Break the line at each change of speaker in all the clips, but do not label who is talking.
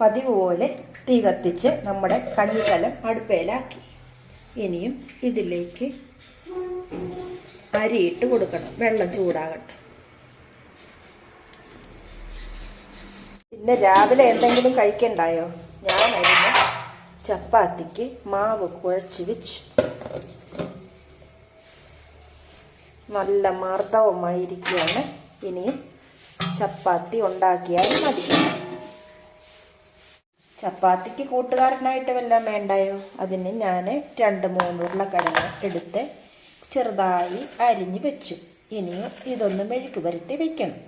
പതിവ് പോലെ തീ കത്തിച്ച് നമ്മുടെ കഞ്ഞിക്കലം അടുപ്പയിലാക്കി ഇനിയും ഇതിലേക്ക് അരിയിട്ട് കൊടുക്കണം. വെള്ളം ചൂടാകട്ടെ. പിന്നെ രാവിലെ എന്തെങ്കിലും കഴിക്കണ്ടായോ? ഞാൻ അരിഞ്ഞ ചപ്പാത്തിക്ക് മാവ് കുഴച്ച് വെച്ചു. നല്ല മാർദ്ദവമായിരിക്കുകയാണ്. ഇനിയും ചപ്പാത്തി ഉണ്ടാക്കിയാൽ മതി. ചപ്പാത്തിക്ക് കൂട്ടുകാരനായിട്ട് വല്ലതും വേണ്ടായോ? അതിന് ഞാൻ രണ്ട് മൂന്ന് ഉരുളക്കിഴങ്ങ് എടുത്ത് ചെറുതായി അരിഞ്ഞ് വെച്ചു. ഇനിയും ഇതൊന്ന് മെഴുക്ക് പുരട്ടി വെക്കണം.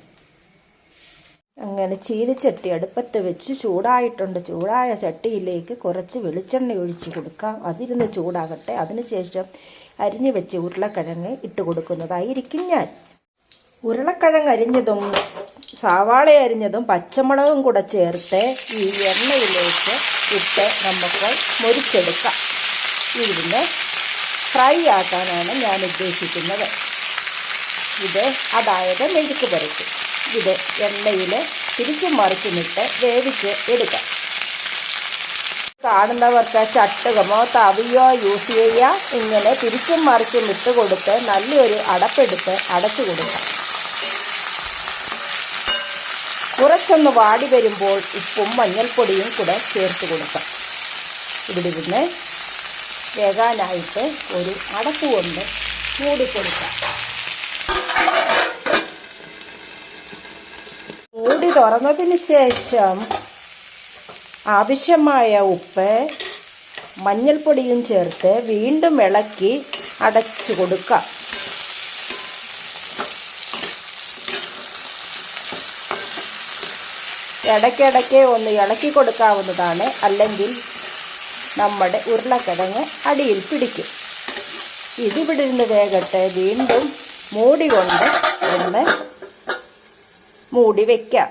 അങ്ങനെ ചീനിച്ചട്ടി അടുപ്പത്ത് വെച്ച് ചൂടായിട്ടുണ്ട്. ചൂടായ ചട്ടിയിലേക്ക് കുറച്ച് വെളിച്ചെണ്ണ ഒഴിച്ച് കൊടുക്കാം. അതിരുന്ന് ചൂടാകട്ടെ. അതിനുശേഷം അരിഞ്ഞു വെച്ച് ഉരുളക്കിഴങ്ങ് ഇട്ട് കൊടുക്കുന്നതായിരിക്കും ഞാൻ. ഉരുളക്കിഴങ്ങ് അരിഞ്ഞതും സവാള അരിഞ്ഞതും പച്ചമുളകും കൂടെ ചേർത്ത് ഈ എണ്ണയിലേക്ക് ഇട്ട് നമുക്ക് മുരിച്ചെടുക്കാം. ഇതിന് ഫ്രൈ ആക്കാനാണ് ഞാൻ ഉദ്ദേശിക്കുന്നത്. ഇത് അതായത് മെഴുക്ക് പുരട്ടി. ഇത് എണ്ണയിൽ തിരിച്ചും മറിച്ചുമിട്ട് വേവിച്ച് എടുക്കാം. കാണുന്നവർക്ക് ചട്ടുകമോ തവിയോ യൂസ് ചെയ്യുക ഇങ്ങനെ തിരിച്ചും മറിച്ചും ഇട്ട് കൊടുത്ത് നല്ലൊരു അടപ്പെടുത്ത് അടച്ചു കൊടുക്കാം. കുറച്ചൊന്ന് വാടി വരുമ്പോൾ ഉപ്പും മഞ്ഞൾപ്പൊടിയും കൂടെ ചേർത്ത് കൊടുക്കാം. ഇവിടെ ഇരുന്ന് വേകാനായിട്ട് ഒരു അടപ്പ് കൊണ്ട് മൂടിക്കൊടുക്കാം മൂടി തുറന്നതിന് ശേഷം ആവശ്യമായ ഉപ്പ് മഞ്ഞൾപ്പൊടിയും ചേർത്ത് വീണ്ടും ഇളക്കി അടച്ചു കൊടുക്കാം. ഇടയ്ക്കിടയ്ക്ക് ഒന്ന് ഇളക്കി കൊടുക്കാവുന്നതാണ്. അല്ലെങ്കിൽ നമ്മുടെ ഉരുളക്കിഴങ്ങ് അടിയിൽ പിടിക്കും. ഇതിവിടെ ഇരുന്ന് വേഗട്ടെ വീണ്ടും മൂടി കൊണ്ട് ഒന്ന് മൂടി വയ്ക്കാം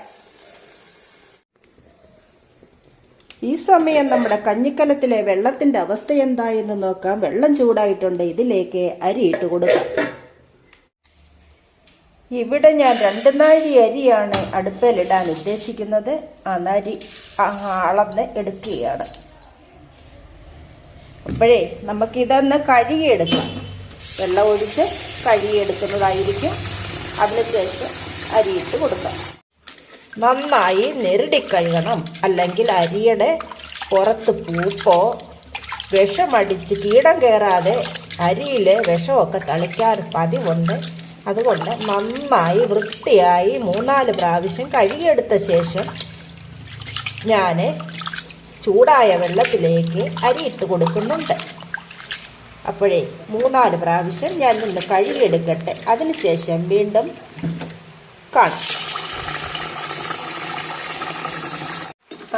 ഈ സമയം നമ്മുടെ കഞ്ഞിക്കലത്തിലെ വെള്ളത്തിന്റെ അവസ്ഥ എന്തായെന്ന് നോക്കാം. വെള്ളം ചൂടായിട്ടുണ്ട്. ഇതിലേക്ക് അരി ഇട്ട് കൊടുക്കാം. ഇവിടെ ഞാൻ രണ്ട് നാഴി അരിയാണ് അടുപ്പിലിടാൻ ഉദ്ദേശിക്കുന്നത്. ആ നരി അളന്ന് എടുക്കുകയാണ്. അപ്പോഴേ നമുക്കിതൊന്ന് കഴുകിയെടുക്കാം. വെള്ളം ഒഴിച്ച് കഴുകിയെടുക്കുന്നതായിരിക്കും. അതിനുശേഷം അരിയിട്ട് കൊടുക്കാം. നന്നായി നെരുടിക്കഴുകണം അല്ലെങ്കിൽ അരിയുടെ പുറത്ത് പൂപ്പോ വിഷമടിച്ച് കീടം കയറാതെ അരിയിലെ വിഷമൊക്കെ തളിക്കാൻ പതിവുണ്ട്. അതുകൊണ്ട് നന്നായി വൃത്തിയായി മൂന്നാൽ പ്രാവശ്യം കഴുകിയെടുത്ത ശേഷം ഞാൻ ചൂടായ വെള്ളത്തിലേക്ക് അരി ഇട്ട് കൊടുക്കുന്നുണ്ട്. അപ്പോഴേ മൂന്നാൽ പ്രാവശ്യം ഞാൻ നിന്ന് കഴുകിയെടുക്കട്ടെ. അതിനുശേഷം വീണ്ടും കാണാം.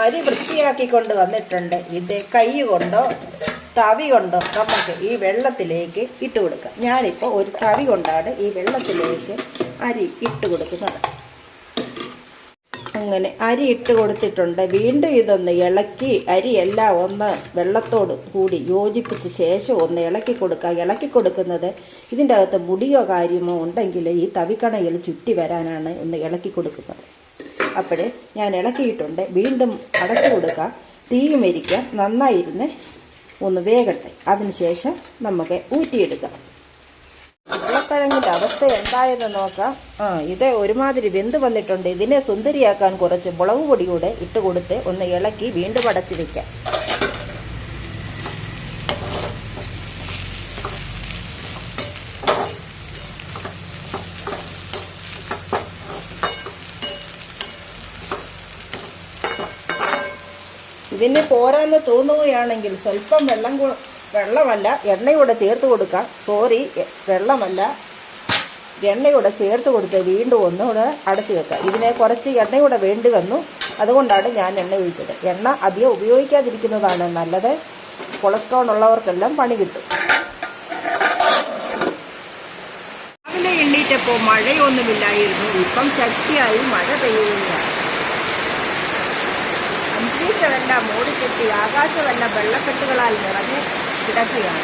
അരി വൃത്തിയാക്കിക്കൊണ്ട് വന്നിട്ടുണ്ട്. ഇത് കൈ കൊണ്ടോ തവി കൊണ്ട് നമുക്ക് ഈ വെള്ളത്തിലേക്ക് ഇട്ട് കൊടുക്കാം. ഞാനിപ്പോൾ ഒരു തവി കൊണ്ടാണ് ഈ വെള്ളത്തിലേക്ക് അരി ഇട്ട് കൊടുക്കുന്നത്. അങ്ങനെ അരി ഇട്ട് കൊടുത്തിട്ടുണ്ട്. വീണ്ടും ഇതൊന്ന് ഇളക്കി അരി എല്ലാം ഒന്ന് വെള്ളത്തോട് കൂടി യോജിപ്പിച്ച ശേഷം ഒന്ന് ഇളക്കി കൊടുക്കുക ഇളക്കി കൊടുക്കുന്നത് ഇതിന്റെ അകത്ത് മുടിയോ കാര്യമോ ഉണ്ടെങ്കിൽ ഈ തവിക്കണയിൽ ചുറ്റി വരാനാണ് ഒന്ന് ഇളക്കി കൊടുക്കുന്നത്. അപ്പോഴേ ഞാൻ ഇളക്കിയിട്ടുണ്ട്. വീണ്ടും അടച്ചു കൊടുക്കുക തീയും എരിക്കാം. നന്നായിരുന്ന്. ഒന്ന് വേകട്ടെ അതിനുശേഷം നമുക്ക് ഊറ്റിയെടുക്കാം. ഉരുളക്കിഴങ്ങിന്റെ അവസ്ഥ എന്തായെന്ന് നോക്കാം. ആ ഇത് ഒരുമാതിരി വെന്ത് വന്നിട്ടുണ്ട്. ഇതിനെ സുന്ദരിയാക്കാൻ കുറച്ച് മുളക് പൊടി കൂടെ ഇട്ട് കൊടുത്ത് ഒന്ന് ഇളക്കി വീണ്ടും അടച്ചു വെക്കാം. ഇതിന് പോരാന്ന് തോന്നുകയാണെങ്കിൽ സ്വല്പം വെള്ളം വെള്ളമല്ല എണ്ണയൂടെ ചേർത്ത് കൊടുക്കാം. സോറി വെള്ളമല്ല. എണ്ണയൂടെ ചേർത്ത് കൊടുത്ത് വീണ്ടും ഒന്നുകൂടെ അടച്ചു വെക്കാം. ഇതിനെ കുറച്ച് എണ്ണയൂടെ വേണ്ടി വന്നു. അതുകൊണ്ടാണ് ഞാൻ എണ്ണ ഒഴിച്ചത്. എണ്ണ അധികം ഉപയോഗിക്കാതിരിക്കുന്നതാണ് നല്ലത്. കൊളസ്ട്രോൾ ഉള്ളവർക്കെല്ലാം പണി കിട്ടും. രാവിലെ എണ്ണീറ്റപ്പോൾ മഴയൊന്നുമില്ലായിരുന്നു. ഇപ്പം ശക്തിയായി മഴ പെയ്യുകയാണ്. അന്തരീക്ഷമെല്ലാം മൂടിക്കെട്ടി ആകാശമെല്ലാം വെള്ളക്കെട്ടുകളാൽ നിറഞ്ഞ് കിടക്കുകയാണ്.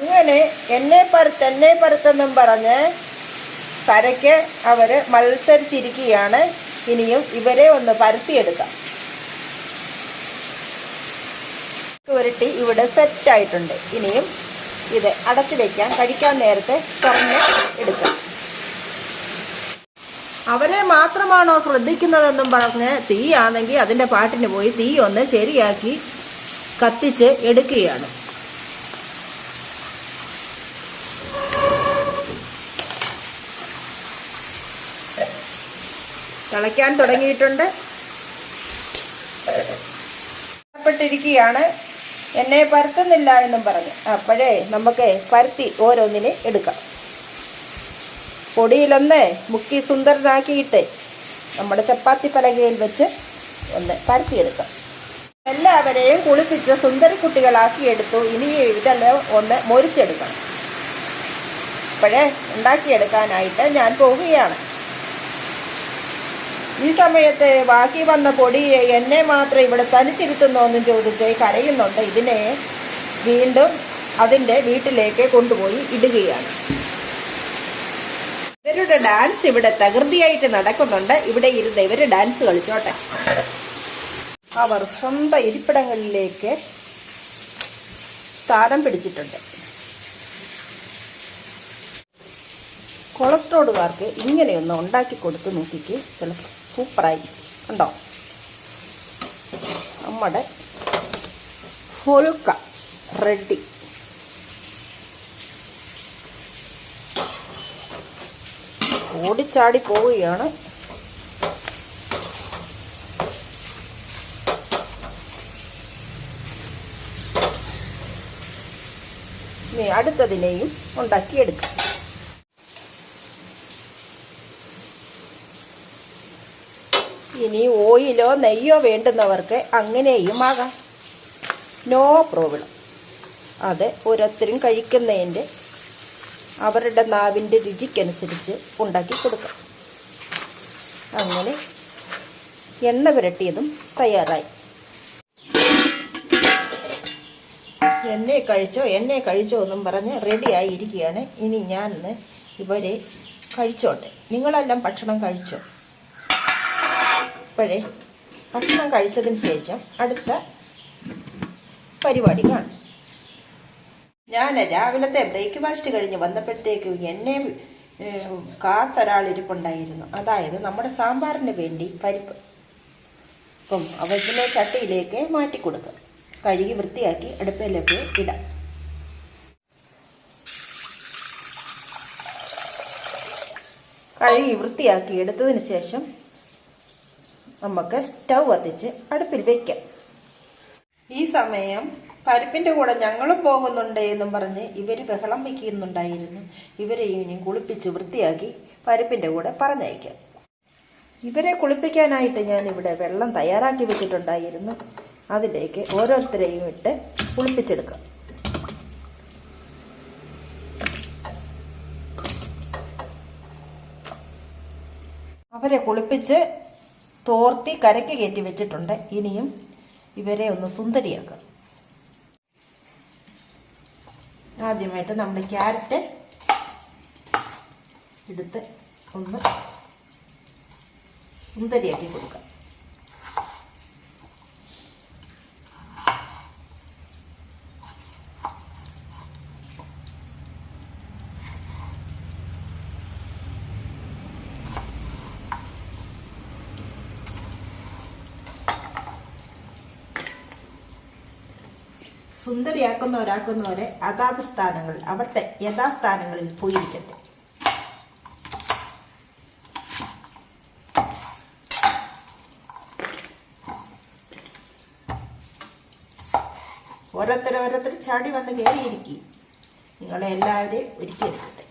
അങ്ങനെ എന്നെ പറത്ത് എന്നെ പറത്തെന്നും പറഞ്ഞ് കരയ്ക്ക് അവർ മത്സരിച്ചിരിക്കുകയാണ്. ഇനിയും ഇവരെ ഒന്ന് പരത്തിയെടുക്കാം. ഉരുട്ടി ഇവിടെ സെറ്റായിട്ടുണ്ട് ഇനിയും ഇത് അടച്ചു വെക്കാൻ കഴിക്കാൻ നേരത്തെ തുറന്ന് എടുക്കാം. അവരെ മാത്രമാണോ ശ്രദ്ധിക്കുന്നതെന്നും പറഞ്ഞ് തീയാണെങ്കിൽ അതിന്റെ പാട്ടിന് പോയി തീ ഒന്ന് ശരിയാക്കി കത്തിച്ച് എടുക്കുകയാണ്. തിളയ്ക്കാൻ തുടങ്ങിയിട്ടുണ്ട്. പെട്ടിരിക്കുകയാണ്. എന്നെ പരത്തുന്നില്ല എന്നും പറഞ്ഞു. അപ്പോഴേ നമുക്ക് പരത്തി ഓരോന്നിനെ എടുക്കാം. പൊടിയിലൊന്ന് മുക്കി സുന്ദരനാക്കിയിട്ട് നമ്മുടെ ചപ്പാത്തി പലകയിൽ വെച്ച് ഒന്ന് പരത്തിയെടുക്കാം. എല്ലാവരെയും കുളിപ്പിച്ച് സുന്ദര കുട്ടികളാക്കിയെടുത്തു ഇനി ഇതെല്ലാം ഒന്ന് മൊരിച്ചെടുക്കണം. അപ്പോഴേ ഉണ്ടാക്കിയെടുക്കാനായിട്ട് ഞാൻ പോവുകയാണ്. ഈ സമയത്ത് ബാക്കി വന്ന പൊടിയെ എന്നെ മാത്രം ഇവിടെ തനിച്ചിരുത്തുന്നോ എന്നും ചോദിച്ച് കരയുന്നുണ്ട്. ഇതിനെ വീണ്ടും അതിന്റെ വീട്ടിലേക്ക് കൊണ്ടുപോയി ഇടുകയാണ്. ഇവരുടെ ഡാൻസ് ഇവിടെ തകൃതിയായിട്ട് നടക്കുന്നുണ്ട്. ഇവിടെ ഇരുന്ന് ഇവർ ഡാൻസ് കളിച്ചോട്ടെ. അവർ സ്വന്തം ഇരിപ്പിടങ്ങളിലേക്ക് സ്ഥാനം പിടിച്ചിട്ടുണ്ട്. കൊളസ്ട്രോളുകാർക്ക് ഇങ്ങനെയൊന്ന് ഉണ്ടാക്കി കൊടുത്ത് നോക്കിക്ക്. ചിലപ്പോൾ സൂപ്പറായി. കണ്ടോ? നമ്മുടെ ഹൊലുക്ക റെഡി. ഓടിച്ചാടി പോവുകയാണ്. അടുത്തതിനെയും ഉണ്ടാക്കിയെടുക്കാം. ഇനി ഓയിലോ നെയ്യോ വേണ്ടുന്നവർക്ക് അങ്ങനെയും ആകാം. നോ പ്രോബ്ലം അത് ഓരോരുത്തരും കഴിക്കുന്നതിന്റെ അവരുടെ നാവിന്റെ രുചിക്കനുസരിച്ച് ഉണ്ടാക്കി കൊടുക്കാം. അങ്ങനെ എണ്ണ പുരട്ടിയതും തയ്യാറായി. എന്നെ കഴിച്ചോ എന്നെ കഴിച്ചോ എന്നും പറഞ്ഞ് റെഡിയായി ഇരിക്കുകയാണ്. ഇനി ഞാൻ ഇവരെ കഴിച്ചോട്ടെ. നിങ്ങളെല്ലാം ഭക്ഷണം കഴിച്ചോ? ഇപ്പോഴേ ഭക്ഷണം കഴിച്ചതിന് ശേഷം അടുത്ത പരിപാടി കാണും. ഞാൻ രാവിലത്തെ ബ്രേക്ക്ഫാസ്റ്റ് കഴിഞ്ഞ് വന്നപ്പോഴത്തേക്ക് എന്നെ കാത്തൊരാളിരിപ്പുണ്ടായിരുന്നു. അതായത് നമ്മുടെ സാമ്പാറിന് വേണ്ടി പരിപ്പ് അപ്പം അവറ്റിനെ ചട്ടിയിലേക്ക് മാറ്റി കൊടുക്കുക. കഴുകി വൃത്തിയാക്കി അടുപ്പിലേക്ക് ഇടാം. കഴുകി വൃത്തിയാക്കി എടുത്തതിന് ശേഷം നമുക്ക് സ്റ്റൗ കത്തിച്ച് അടുപ്പിൽ വെക്കാം. ഈ സമയം പരിപ്പിന്റെ കൂടെ ഞങ്ങളും പോകുന്നുണ്ട് എന്നും പറഞ്ഞ് ഇവർ ബഹളം വയ്ക്കുന്നുണ്ടായിരുന്നു ഇവരെ ഇനി കുളിപ്പിച്ച് വൃത്തിയാക്കി പരിപ്പിന്റെ കൂടെ പറഞ്ഞയക്കാം. ഇവരെ കുളിപ്പിക്കാനായിട്ട് ഞാൻ ഇവിടെ വെള്ളം തയ്യാറാക്കി വെച്ചിട്ടുണ്ടായിരുന്നു. അതിലേക്ക് ഓരോരുത്തരെയും ഇട്ട് കുളിപ്പിച്ചെടുക്കാം. അവരെ കുളിപ്പിച്ച് തോർത്തി കരയ്ക്ക് കയറ്റി വെച്ചിട്ടുണ്ട്. ഇനിയും ഇവരെ ഒന്ന് സുന്ദരിയാക്കാം. ആദ്യമായിട്ട് നമ്മൾ ക്യാരറ്റ് എടുത്ത് ഒന്ന് സുന്ദരിയാക്കി കൊടുക്കാം. സുന്ദരിയാക്കുന്നവരാക്കുന്നവരെ അതാത് സ്ഥാനങ്ങളിൽ അവരുടെ യഥാസ്ഥാനങ്ങളിൽ പോയിരിക്കട്ടെ. ഓരോരുത്തർ ഓരോരുത്തർ ചാടി വന്ന് കയറിയിരിക്കും. നിങ്ങളെ എല്ലാവരെയും ഒരുക്കിയെടുക്കട്ടെ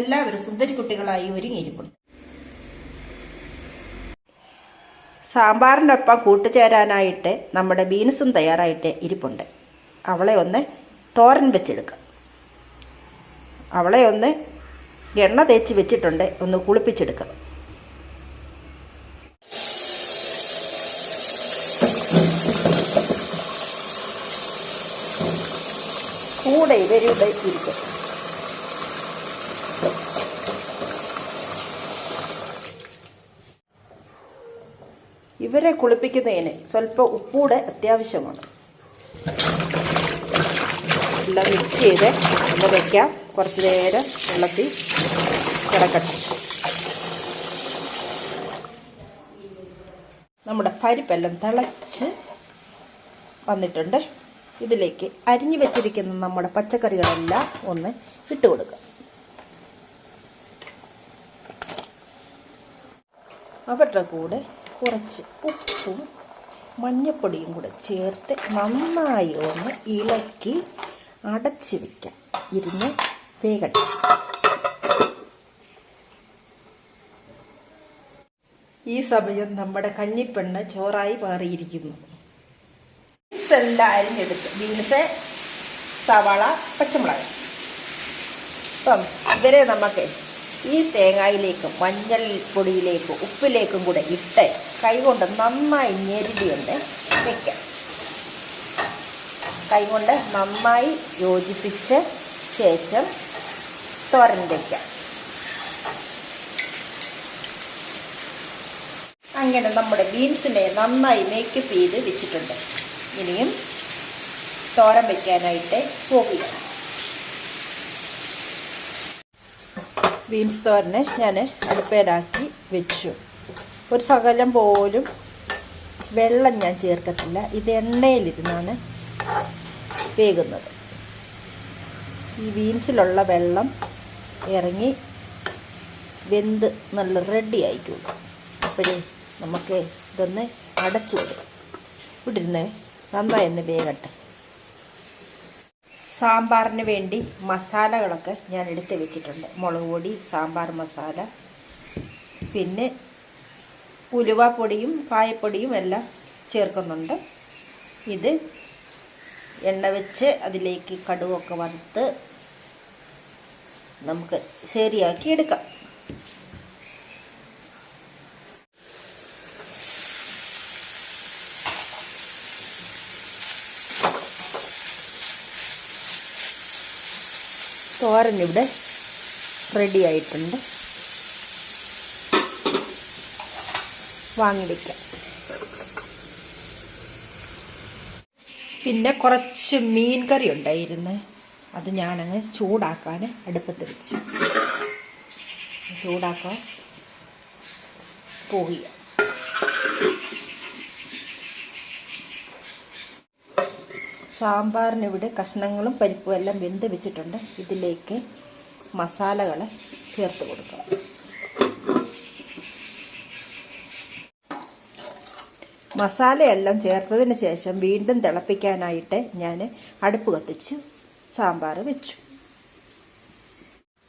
എല്ലാവരും സുന്ദരി കുട്ടികളായി ഒരുങ്ങിയിരിപ്പുണ്ട് സാമ്പാറിനൊപ്പം കൂട്ടുചേരാനായിട്ട് നമ്മുടെ ബീൻസും തയ്യാറായിട്ട് ഇരിപ്പുണ്ട്. അവളെ ഒന്ന് തോരൻ വെച്ചെടുക്കാം. അവളെ ഒന്ന് എണ്ണ തേച്ച് വെച്ചിട്ടുണ്ട് ഒന്ന് കുളിപ്പിച്ചെടുക്കാം. കൂടെ ഇവരുടെ ഇരിക്കും ഇവരെ കുളിപ്പിക്കുന്നതിന് സ്വല്പം ഉപ്പൂടെ അത്യാവശ്യമാണ്. എല്ലാം മിക്സ് ചെയ്ത് ഒന്ന് വയ്ക്കാം കുറച്ച് നേരം വെള്ളത്തിൽ കിടക്കട്ടെ. നമ്മുടെ പരിപ്പെല്ലാം തിളച്ച് വന്നിട്ടുണ്ട്. ഇതിലേക്ക് അരിഞ്ഞു വെച്ചിരിക്കുന്ന നമ്മുടെ പച്ചക്കറികളെല്ലാം ഒന്ന് ഇട്ട് കൊടുക്കുക അവരുടെ കൂടെ കുറച്ച് ഉപ്പും മഞ്ഞപ്പൊടിയും കൂടെ ചേർത്ത് നന്നായി ഒന്ന് ഇളക്കി അടച്ച് വയ്ക്കാം ഇരുന്ന് വേഗട്ടെ ഈ സമയം നമ്മുടെ കഞ്ഞിപ്പെണ്ണ് ചോറായി മാറിയിരിക്കുന്നു. ബീൻസ് എല്ലാം അരിഞ്ഞെടുത്ത്. ബീൻസ് സവാള പച്ചമുളക്. അപ്പം ഇവരെ നമുക്ക് ഈ തേങ്ങയിലേക്കും മഞ്ഞൾ പൊടിയിലേക്കും ഉപ്പിലേക്കും കൂടെ ഇട്ട് കൈകൊണ്ട് നന്നായി ഞെരുടി ഒന്ന് വെക്കാം. കൈകൊണ്ട് നന്നായി യോജിപ്പിച്ച ശേഷം തോരൻ വയ്ക്കാം അങ്ങനെ നമ്മുടെ ബീൻസിനെ നന്നായി മേക്കപ്പ് ചെയ്ത് വെച്ചിട്ടുണ്ട്. ഇനിയും തോരൻ വയ്ക്കാനായിട്ട് പോകുക ബീൻസ് തോരനെ ഞാൻ അടുപ്പേലാക്കി വെച്ചു. ഒരു ശകലം പോലും വെള്ളം ഞാൻ ചേർക്കത്തില്ല. ഇത് എണ്ണയിലിരുന്നാണ് വേകുന്നത്. ഈ ബീൻസിലുള്ള വെള്ളം ഇറങ്ങി വെന്ത് നല്ല റെഡി ആയിക്കോളൂ. അപ്പോഴേ നമുക്ക് ഇതൊന്ന് അടച്ചു കൊടുക്കാം. ഇവിടിരുന്ന് നന്നായി ഒന്ന് വേകട്ടെ. സാമ്പാറിന് വേണ്ടി മസാലകളൊക്കെ ഞാൻ എടുത്ത് വെച്ചിട്ടുണ്ട്. മുളക് പൊടി സാമ്പാർ മസാല പിന്നെ ഉലുവാപ്പൊടിയും കായപ്പൊടിയും എല്ലാം ചേർക്കുന്നുണ്ട്. ഇത് എണ്ണ വെച്ച് അതിലേക്ക് കടുവൊക്കെ വറുത്ത് നമുക്ക് ശരിയാക്കി എടുക്കാം. തോരൻ ഇവിടെ റെഡി ആയിട്ടുണ്ട്. വാങ്ങി പിന്നെ കുറച്ച് മീൻ കറി ഉണ്ടായിരുന്നു. അത് ഞാനങ്ങ് ചൂടാക്കാൻ അടുപ്പത്ത് വെച്ചു. ചൂടാക്കാൻ പോവുക സാമ്പാറിന് ഇവിടെ കഷ്ണങ്ങളും പരിപ്പും എല്ലാം വെന്ത് വെച്ചിട്ടുണ്ട്. ഇതിലേക്ക് മസാലകളെ ചേർത്ത് കൊടുക്കാം. മസാലയെല്ലാം ചേർത്തതിന് ശേഷം വീണ്ടും തിളപ്പിക്കാനായിട്ട് ഞാൻ അടുപ്പ് കത്തിച്ചു. സാമ്പാർ വെച്ചു.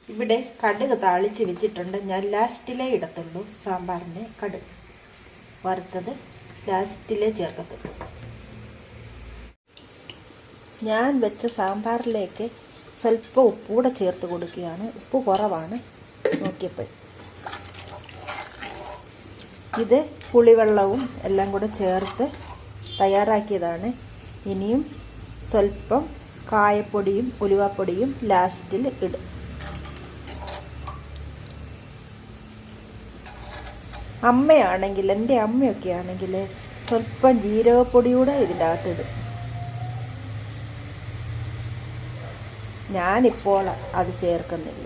ഇവിടെ കടുക് താളിച്ച് വെച്ചിട്ടുണ്ട്. ഞാൻ ലാസ്റ്റിലേ ഇടത്തുള്ളൂ സാമ്പാറിന് കടുക്. വറുത്തത് ലാസ്റ്റിലേ ചേർക്കത്തുള്ളൂ. ഞാൻ വെച്ച സാമ്പാറിലേക്ക് സ്വല്പം ഉപ്പൂടെ ചേർത്ത് കൊടുക്കുകയാണ്. ഉപ്പ് കുറവാണ്. നോക്കിയപ്പോൾ ഇത് പുളിവെള്ളവും എല്ലാം കൂടെ ചേർത്ത് തയ്യാറാക്കിയതാണ്. ഇനിയും സ്വല്പം കായപ്പൊടിയും ഉലുവാപ്പൊടിയും ലാസ്റ്റിൽ ഇടും. അമ്മയാണെങ്കിൽ എന്റെ അമ്മയൊക്കെ ആണെങ്കിൽ സ്വല്പം ജീരകപ്പൊടിയൂടെ ഇതിന്റെ അകത്തിടും ഞാനിപ്പോൾ അത് ചേർക്കുന്നില്ല.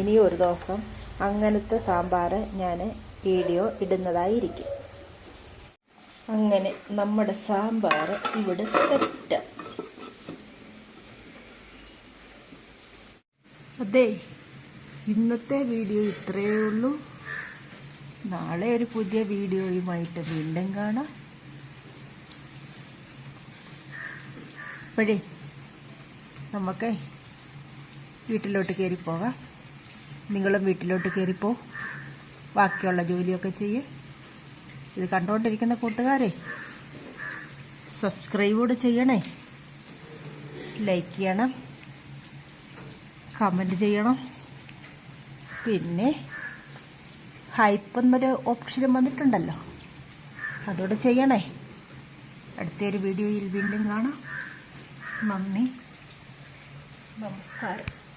ഇനി ഒരു ദിവസം അങ്ങനത്തെ സാമ്പാർ ഞാൻ വീഡിയോ ഇടുന്നതായിരിക്കും. അങ്ങനെ നമ്മുടെ സാമ്പാർ ഇവിടെ സെറ്റ് അതെ ഇന്നത്തെ വീഡിയോ ഇത്രയേ ഉള്ളൂ. നാളെ ഒരു പുതിയ വീഡിയോയുമായിട്ട് വീണ്ടും കാണാം. അപ്പോഴേ നമുക്ക് വീട്ടിലോട്ട് കയറി പോകാം നിങ്ങളും വീട്ടിലോട്ട് കയറിപ്പോ ബാക്കിയുള്ള ജോലിയൊക്കെ ചെയ്യ്. ഇത് കണ്ടുകൊണ്ടിരിക്കുന്ന കൂട്ടുകാരെ സബ്സ്ക്രൈബ് കൂടെ ചെയ്യണേ. ലൈക്ക് ചെയ്യണം. കമന്റ് ചെയ്യണം. പിന്നെ ഹൈപ്പ് എന്നൊരു ഓപ്ഷനും വന്നിട്ടുണ്ടല്ലോ. അതോടെ ചെയ്യണേ. അടുത്തൊരു വീഡിയോയിൽ വീണ്ടും കാണാം. നന്ദി. നമസ്കാരം.